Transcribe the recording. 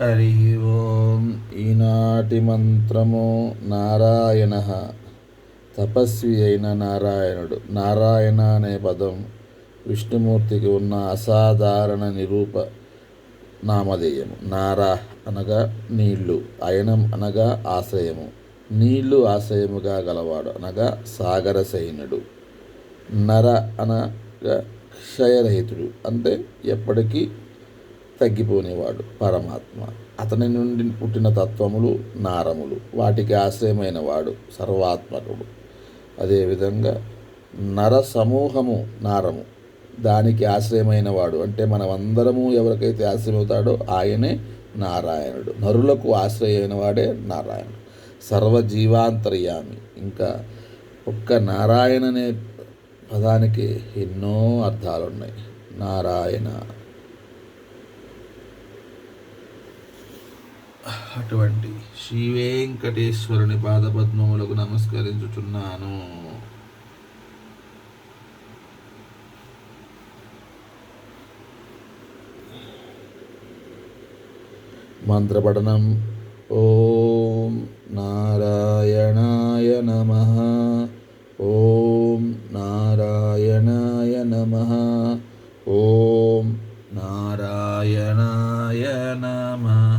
హరి ఓం ఈనాటి మంత్రము నారాయణ తపస్వి అయిన నారాయణుడు నారాయణ అనే పదం విష్ణుమూర్తికి ఉన్న అసాధారణ నిరూప నామధేయము. నారా అనగా నీళ్ళు అయనం అనగా ఆశ్రయము. నీళ్ళు ఆశ్రయముగా గలవాడు అనగా సాగర సైన్యుడు. నర అనగా క్షయరహితుడు. అంటే ఎప్పటికీ తగ్గిపోనేవాడు పరమాత్మ. అతని నుండి పుట్టిన తత్వములు నారములు. వాటికి ఆశ్రయమైన వాడు సర్వాత్మకుడు. అదేవిధంగా నర సమూహము నారము. దానికి ఆశ్రయమైన వాడు అంటే మనమందరము ఎవరికైతే ఆశ్రయమవుతాడో ఆయనే నారాయణుడు. నరులకు ఆశ్రయమైన వాడే నారాయణుడు. సర్వజీవాంతర్యామి. ఇంకా ఒక్క నారాయణ అనే పదానికి ఎన్నో అర్థాలున్నాయి. నారాయణ. అటువంటి శ్రీ వెంకటేశ్వరుని పాదపద్మములకు నమస్కరించుచున్నాను. మంత్రపఠనం. ఓం నారాయణాయ నమ. ఓం నారాయణాయ నమ. ఓం నారాయణాయ నమ.